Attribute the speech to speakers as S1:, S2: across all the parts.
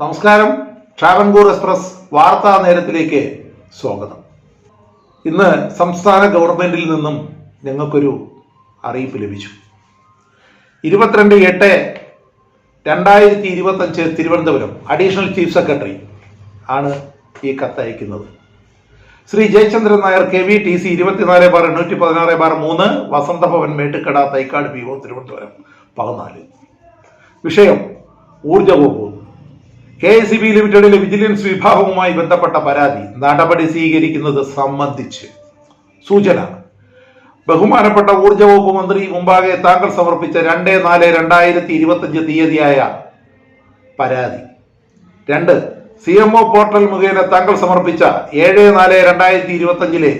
S1: നമസ്കാരം. ട്രാവൻകൂർ എക്സ്പ്രസ് വാർത്താ നേരത്തിലേക്ക് സ്വാഗതം. ഇന്ന് സംസ്ഥാന ഗവൺമെന്റിൽ നിന്നും ഞങ്ങൾക്കൊരു അറിയിപ്പ് ലഭിച്ചു. ഇരുപത്തിരണ്ട് എട്ട് രണ്ടായിരത്തി ഇരുപത്തഞ്ച് തിരുവനന്തപുരം അഡീഷണൽ ചീഫ് സെക്രട്ടറി ആണ് ഈ കത്തയക്കുന്നത്. Shri Jayachandran Nair K V T C ഇരുപത്തിനാല് ബാർ എണ്ണൂറ്റി പതിനാറ് ബാർ മൂന്ന് വസന്തഭവൻ മേട്ടുക്കട തൈക്കാട് പി ഒ തിരുവനന്തപുരം പതിനാല്. വിഷയം ഊർജ വകുപ്പ് കെ എസ് ബി ലിമിറ്റഡിലെ വിജിലൻസ് വിഭാഗവുമായി ബന്ധപ്പെട്ട പരാതി നടപടി സ്വീകരിക്കുന്നത് സംബന്ധിച്ച് സൂചന. ബഹുമാനപ്പെട്ട ഊർജ വകുപ്പ് മന്ത്രി മുമ്പാകെ താങ്കൾ സമർപ്പിച്ച രണ്ട് നാല് രണ്ടായിരത്തി ഇരുപത്തഞ്ച് തീയതിയായ പരാതി. രണ്ട് സി എം ഒ പോർട്ടൽ മുഖേന താങ്കൾ സമർപ്പിച്ച ഏഴ് നാല് രണ്ടായിരത്തി ഇരുപത്തഞ്ചിലെ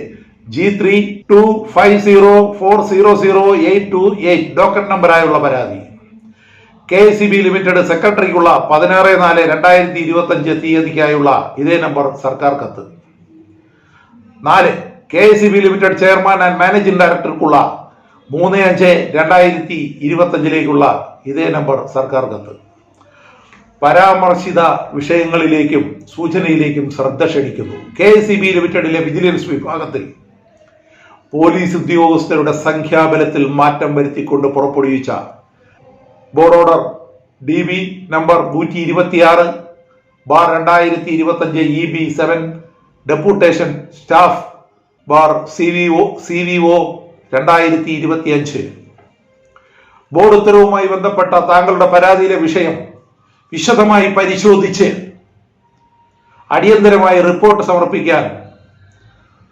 S1: G three two five zero four zero zero eight two eight docket നമ്പറായുള്ള പരാതി. കെ സി ബി ലിമിറ്റഡ് സെക്രട്ടറിക്കുള്ള പതിനാറ് നാല് രണ്ടായിരത്തി ഇരുപത്തഞ്ച് തീയതിക്കായുള്ള ഇതേ നമ്പർ സർക്കാർ കത്ത് നാല് K C B limited chairman and managing ഡയറക്ടർക്കുള്ള മൂന്ന് അഞ്ച് രണ്ടായിരത്തി ഇരുപത്തഞ്ചിലേക്കുള്ള ഇതേ നമ്പർ സർക്കാർ കത്ത് പരാമർശിത വിഷയങ്ങളിലേക്കും സൂചനയിലേക്കും ശ്രദ്ധ ക്ഷണിക്കുന്നു. കെ സി ബി ലിമിറ്റഡിലെ വിജിലൻസ് വിഭാഗത്തിൽ പോലീസ് ഉദ്യോഗസ്ഥരുടെ സംഖ്യാബലത്തിൽ മാറ്റം വരുത്തിക്കൊണ്ട് പുറപ്പെടുവിച്ച board order D B number നൂറ്റി ഇരുപത്തിയാറ് ബാർ രണ്ടായിരത്തി ഇരുപത്തഞ്ച് E B seven deputation staff bar C V O C V O രണ്ടായിരത്തി ഇരുപത്തിയഞ്ച് ബോർഡ് ഉത്തരവുമായി ബന്ധപ്പെട്ട താങ്കളുടെ പരാതിയിലെ വിഷയം വിശദമായി പരിശോധിച്ച് അടിയന്തരമായി റിപ്പോർട്ട് സമർപ്പിക്കാൻ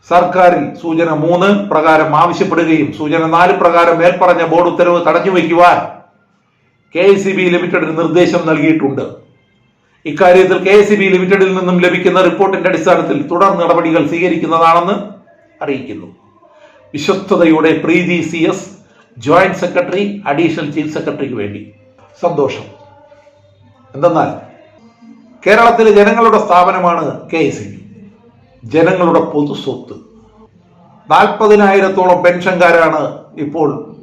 S1: സർക്കാരിൽ സൂചന മൂന്ന് പ്രകാരം ആവശ്യപ്പെടുകയും സൂചന നാല് പ്രകാരം മേൽപ്പറഞ്ഞ ബോർഡ് ഉത്തരവ് തടഞ്ഞു വയ്ക്കുവാൻ കെ എസ് സി ബി ലിമിറ്റഡിന് നിർദ്ദേശം നൽകിയിട്ടുണ്ട്. ഇക്കാര്യത്തിൽ കെ എസ് സി ബി ലിമിറ്റഡിൽ നിന്നും ലഭിക്കുന്ന റിപ്പോർട്ടിന്റെ അടിസ്ഥാനത്തിൽ തുടർ നടപടികൾ സ്വീകരിക്കുന്നതാണെന്ന് അറിയിക്കുന്നു. വിശ്വസ്തയുടെ Preethi C S joint secretary additional chief സെക്രട്ടറിക്ക് വേണ്ടി. സന്തോഷം. എന്തെന്നാൽ കേരളത്തിലെ ജനങ്ങളുടെ സ്ഥാപനമാണ് കെ എസ് ബി. ജനങ്ങളുടെ പൊതു സ്വത്ത്. നാൽപ്പതിനായിരത്തോളം പെൻഷൻകാരാണ് ഇപ്പോൾ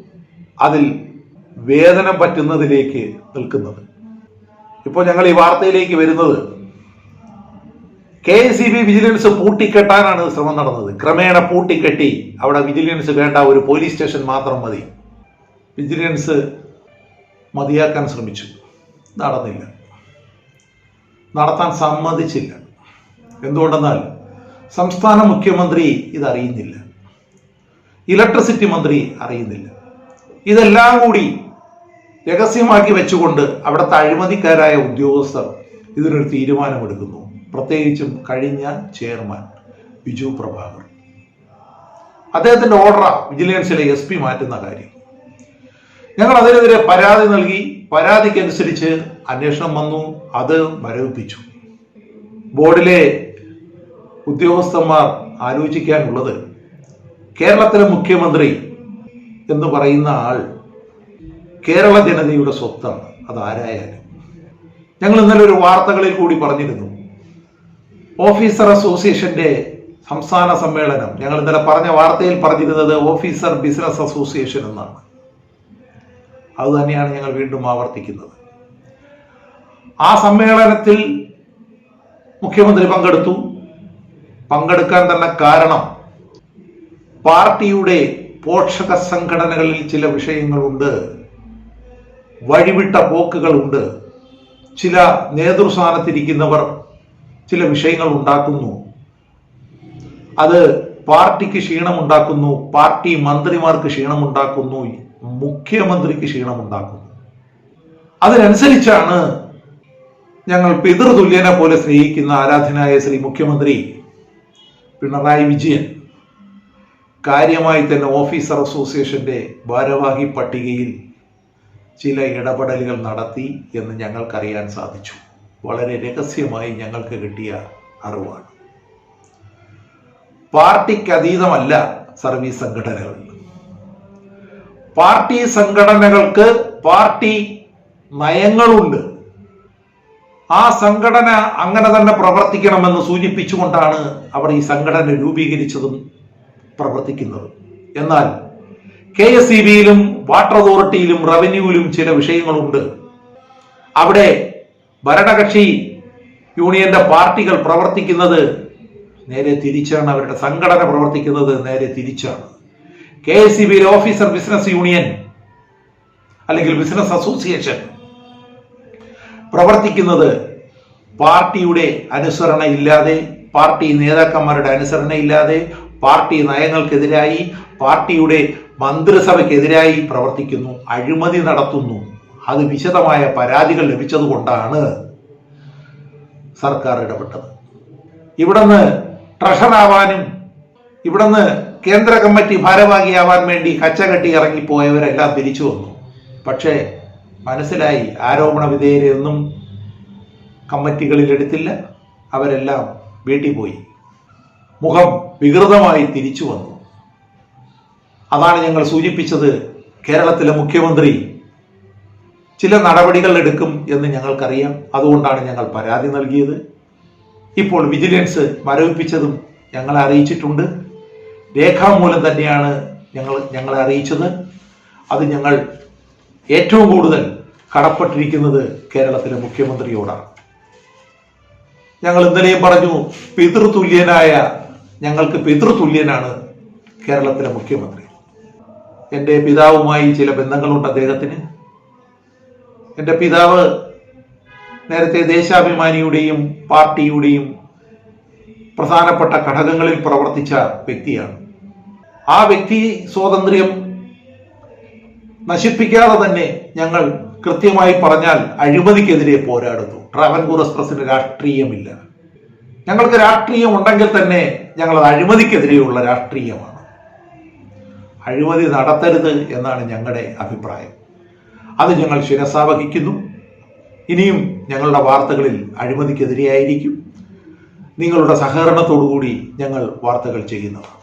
S1: അതിൽ വേതനം പറ്റുന്നതിലേക്ക് നിൽക്കുന്നത്. ഇപ്പോൾ ഞങ്ങൾ ഈ വാർത്തയിലേക്ക് വരുന്നത് കെ സി ബി വിജിലൻസ് പൂട്ടിക്കെട്ടാനാണ് ശ്രമം നടന്നത്. ക്രമേണ പൂട്ടിക്കെട്ടി. അവിടെ വിജിലൻസ് വേണ്ട ഒരു പോലീസ് സ്റ്റേഷൻ മാത്രം മതി. വിജിലൻസ് മതിയാക്കാൻ ശ്രമിച്ചു. നടന്നില്ല. നടത്താൻ സമ്മതിച്ചില്ല. എന്തുകൊണ്ടെന്നാൽ സംസ്ഥാന മുഖ്യമന്ത്രി ഇതറിയുന്നില്ല. ഇലക്ട്രിസിറ്റി മന്ത്രി അറിയുന്നില്ല. ഇതെല്ലാം കൂടി രഹസ്യമാക്കി വെച്ചുകൊണ്ട് അവിടുത്തെ അഴിമതിക്കാരായ ഉദ്യോഗസ്ഥർ ഇതിനൊരു തീരുമാനമെടുക്കുന്നു. പ്രത്യേകിച്ചും കഴിഞ്ഞ ചെയർമാൻ ബിജു പ്രഭാകർ. അദ്ദേഹത്തിന്റെ ഓർഡറ വിജിലൻസിലെ എസ് പി മാറ്റുന്ന കാര്യം. ഞങ്ങൾ അതിനെതിരെ പരാതി നൽകി. പരാതിക്കനുസരിച്ച് അന്വേഷണം വന്നു. അത് മരവിപ്പിച്ചു. ബോർഡിലെ ഉദ്യോഗസ്ഥന്മാർ ആലോചിക്കാനുള്ളത് കേരളത്തിലെ മുഖ്യമന്ത്രി എന്ന് പറയുന്ന ആൾ കേരള ജനതയുടെ സ്വത്താണ്. അത് ആരായാലും ഞങ്ങൾ ഇന്നലെ ഒരു വാർത്തകളിൽ കൂടി പറഞ്ഞിരുന്നു. ഓഫീസർ അസോസിയേഷന്റെ സംസ്ഥാന സമ്മേളനം. ഞങ്ങൾ ഇന്നലെ പറഞ്ഞ വാർത്തയിൽ പറഞ്ഞിരുന്നത് ഓഫീസർ ബിസിനസ് അസോസിയേഷൻ എന്നാണ്. അത് തന്നെയാണ് ഞങ്ങൾ വീണ്ടും ആവർത്തിക്കുന്നത്. ആ സമ്മേളനത്തിൽ മുഖ്യമന്ത്രി പങ്കെടുത്തു. പങ്കെടുക്കാൻ തന്നെ കാരണം പാർട്ടിയുടെ പോഷക സംഘടനകളിൽ ചില വിഷയങ്ങളുണ്ട്. വഴിവിട്ട പോക്കുകളുണ്ട്. ചില നേതൃസ്ഥാനത്തിരിക്കുന്നവർ ചില വിഷയങ്ങൾ ഉണ്ടാക്കുന്നു. അത് പാർട്ടിക്ക് ക്ഷീണമുണ്ടാക്കുന്നു പാർട്ടി മന്ത്രിമാർക്ക് ക്ഷീണമുണ്ടാക്കുന്നു മുഖ്യമന്ത്രിക്ക് ക്ഷീണമുണ്ടാക്കുന്നു. അതിനനുസരിച്ചാണ് ഞങ്ങൾ പിതൃതുല്യനെ പോലെ സ്നേഹിക്കുന്ന ആരാധനായ ശ്രീ മുഖ്യമന്ത്രി പിണറായി വിജയൻ. കാര്യമായി തന്നെ ഓഫീസർ അസോസിയേഷന്റെ ഭാരവാഹി പട്ടികയിൽ ചില ഇടപെടലുകൾ നടത്തി എന്ന് ഞങ്ങൾക്കറിയാൻ സാധിച്ചു. വളരെ രഹസ്യമായി ഞങ്ങൾക്ക് കിട്ടിയ അറിവാണ്. പാർട്ടിക്ക് അതീതമല്ല സർവീസ് സംഘടനകൾ. പാർട്ടി സംഘടനകൾക്ക് പാർട്ടി നയങ്ങളുണ്ട്. ആ സംഘടന അങ്ങനെ തന്നെ പ്രവർത്തിക്കണമെന്ന് സൂചിപ്പിച്ചുകൊണ്ടാണ് അവർ ഈ സംഘടന രൂപീകരിച്ചതും പ്രവർത്തിക്കുന്നതും. എന്നാൽ കെ എസ് ഇ ബിയിലും വാട്ടർ അതോറിറ്റിയിലും റവന്യൂവിലും ചില വിഷയങ്ങളുണ്ട്. അവിടെ ഭരണകക്ഷി യൂണിയന്റെ പാർട്ടികൾ പ്രവർത്തിക്കുന്നത് നേരെ തിരിച്ചാണ് അവരുടെ സംഘടന പ്രവർത്തിക്കുന്നത് നേരെ തിരിച്ചാണ്. കെ എസ് സി ബിയിലെ ഓഫീസർ ബിസിനസ് യൂണിയൻ അല്ലെങ്കിൽ ബിസിനസ് അസോസിയേഷൻ പ്രവർത്തിക്കുന്നത് പാർട്ടിയുടെ അനുസരണ ഇല്ലാതെ പാർട്ടി നേതാക്കന്മാരുടെ അനുസരണ ഇല്ലാതെ പാർട്ടി നയങ്ങൾക്കെതിരായി പാർട്ടിയുടെ മന്ത്രിസഭയ്ക്കെതിരായി പ്രവർത്തിക്കുന്നു അഴിമതി നടത്തുന്നു. അത് വിശദമായ പരാതികൾ ലഭിച്ചതുകൊണ്ടാണ് സർക്കാർ ഇടപെട്ടത്. ഇവിടുന്ന് ട്രഷറാവാനും ഇവിടുന്ന് കേന്ദ്ര കമ്മിറ്റി ഭാരവാഹിയാവാൻ വേണ്ടി കച്ചകെട്ടി ഇറങ്ങിപ്പോയവരെല്ലാം തിരിച്ചു വന്നു. പക്ഷേ മനസ്സിലായി ആരോപണ വിധേയരെയൊന്നും കമ്മിറ്റികളിൽ എടുത്തില്ല അവരെല്ലാം വീട്ടിൽ പോയി. മുഖം വികൃതമായി തിരിച്ചു വന്നു. അതാണ് ഞങ്ങൾ സൂചിപ്പിച്ചത് കേരളത്തിലെ മുഖ്യമന്ത്രി ചില നടപടികൾ എടുക്കും എന്ന് ഞങ്ങൾക്കറിയാം. അതുകൊണ്ടാണ് ഞങ്ങൾ പരാതി നൽകിയത്. ഇപ്പോൾ വിജിലൻസ് മരവിപ്പിച്ചതും ഞങ്ങളെ അറിയിച്ചിട്ടുണ്ട്. രേഖാമൂലം തന്നെയാണ് ഞങ്ങൾ ഞങ്ങളെ അറിയിച്ചത്. അത് ഞങ്ങൾ ഏറ്റവും കൂടുതൽ കടപ്പെട്ടിരിക്കുന്നത് കേരളത്തിലെ മുഖ്യമന്ത്രിയോടാണ്. ഞങ്ങൾ ഇന്നലെയും പറഞ്ഞു പിതൃതുല്യനായ ഞങ്ങൾക്ക് പിതൃതുല്യനാണ് കേരളത്തിലെ മുഖ്യമന്ത്രി. എന്റെ പിതാവുമായി ചില ബന്ധങ്ങളുണ്ട് അദ്ദേഹത്തിന്. എന്റെ പിതാവ് നേരത്തെ ദേശാഭിമാനിയുടെയും പാർട്ടിയുടെയും പ്രധാനപ്പെട്ട ഘടകങ്ങളിൽ പ്രവർത്തിച്ച വ്യക്തിയാണ്. ആ വ്യക്തി സ്വാതന്ത്ര്യം നശിപ്പിക്കാതെ തന്നെ ഞങ്ങൾ കൃത്യമായി പറഞ്ഞാൽ അഴിമതിക്കെതിരെ പോരാടുന്നു. ട്രാവൻകൂർ എക്സ്പ്രസിന് രാഷ്ട്രീയമില്ല. ഞങ്ങൾക്ക് രാഷ്ട്രീയം ഉണ്ടെങ്കിൽ തന്നെ ഞങ്ങൾ അത് അഴിമതിക്കെതിരെയുള്ള രാഷ്ട്രീയമാണ്. അഴിമതി നടത്തരുത് എന്നാണ് ഞങ്ങളുടെ അഭിപ്രായം. അത് ഞങ്ങൾ ശിരസാവഹിക്കുന്നു. ഇനിയും ഞങ്ങളുടെ വാർത്തകളിൽ അഴിമതിക്കെതിരെയായിരിക്കും. നിങ്ങളുടെ സഹകരണത്തോടുകൂടി ഞങ്ങൾ വാർത്തകൾ ചെയ്യുന്നതാണ്.